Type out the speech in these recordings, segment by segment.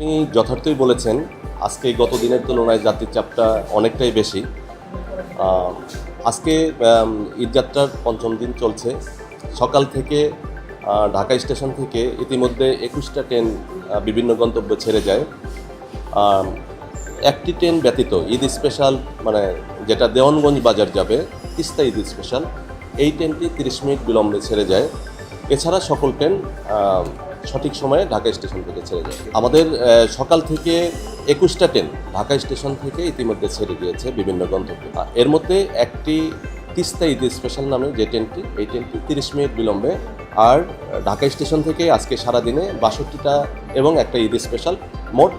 আপনি যথার্থই বলেছেন, আজকে গত দিনের তুলনায় যাত্রীর চাপটা অনেকটাই বেশি। আজকে ঈদযাত্রার পঞ্চম দিন চলছে। সকাল থেকে ঢাকা স্টেশন থেকে ইতিমধ্যে একুশটা ট্রেন বিভিন্ন গন্তব্যে ছেড়ে যায়। একটি ট্রেন ব্যতীত ঈদ স্পেশাল মানে যেটা দেওয়ানগঞ্জ বাজার যাবে, তিস্তা ঈদ স্পেশাল, এই ট্রেনটি তিরিশ মিনিট বিলম্বে ছেড়ে যায়। এছাড়া সকল ট্রেন সঠিক সময়ে ঢাকা স্টেশন থেকে ছেড়ে যায়। আমাদের সকাল থেকে একুশটা ট্রেন ঢাকা স্টেশন থেকে ইতিমধ্যে ছেড়ে গিয়েছে বিভিন্ন গন্তব্যে এর মধ্যে একটি তিস্তা ঈদ স্পেশাল নামে যে ট্রেনটি, এই ট্রেনটি তিরিশ মিনিট বিলম্বে। আর ঢাকা স্টেশন থেকে আজকে সারাদিনে বাষট্টিটা এবং একটা ঈদ স্পেশাল। মোট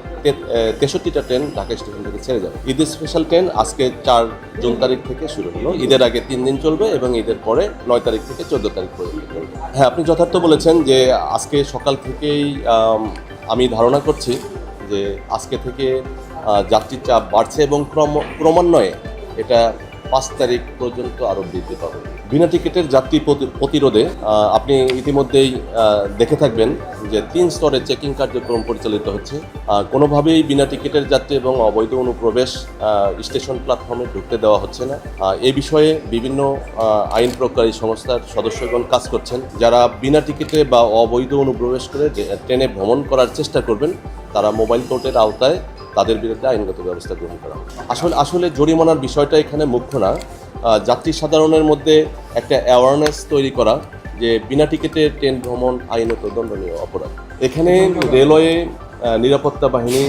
তেষট্টিটা ট্রেন ঢাকা স্টেশন থেকে ছেড়ে যাবে। ঈদ স্পেশাল ট্রেন আজকে চার জুন তারিখ থেকে শুরু হলো। ঈদের আগে তিন দিন চলবে এবং ঈদের পরে নয় তারিখ থেকে চোদ্দ তারিখ পর্যন্ত চলবে। হ্যাঁ আপনি যথার্থ বলেছেন যে আজকে সকাল থেকেই, আমি ধারণা করছি যে আজকে থেকে যাত্রীর চাপ বাড়ছে এবং ক্রম, ক্রমান্বয়ে এটা পাঁচ তারিখ পর্যন্ত আরও বৃদ্ধি পাবে। বিনা টিকিটের যাত্রী প্রতি- প্রতিরোধে আপনি ইতিমধ্যেই দেখে থাকবেন যে তিন স্তরে চেকিং কার্যক্রম পরিচালিত হচ্ছে। কোনোভাবেই বিনা টিকিটের যাত্রী এবং অবৈধ অনুপ্রবেশ স্টেশন প্ল্যাটফর্মে ঢুকতে দেওয়া হচ্ছে না। এ বিষয়ে বিভিন্ন আইন প্রকারী সংস্থার সদস্যগণ কাজ করছেন। যারা বিনা টিকিটে বা অবৈধ অনুপ্রবেশ করে ট্রেনে ভ্রমণ করার চেষ্টা করবেন, তারা মোবাইল কোর্টের আওতায় তাদের বিরুদ্ধে আইনগত ব্যবস্থা গ্রহণ করা। আসলে আসলে জরিমানার বিষয়টা এখানে মুখ্য না। যাত্রী সাধারণের মধ্যে একটা অ্যাওয়ারনেস তৈরি করা যে বিনা টিকিটে ট্রেন ভ্রমণ আইনত দণ্ডনীয় অপরাধ। এখানে রেলওয়ে নিরাপত্তা বাহিনী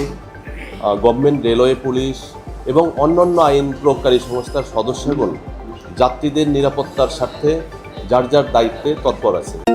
গভর্নমেন্ট রেলওয়ে, পুলিশ এবং অন্যান্য আইন প্রয়োগকারী সংস্থার সদস্যগণ যাত্রীদের নিরাপত্তার স্বার্থে যার যার দায়িত্বে তৎপর আছে।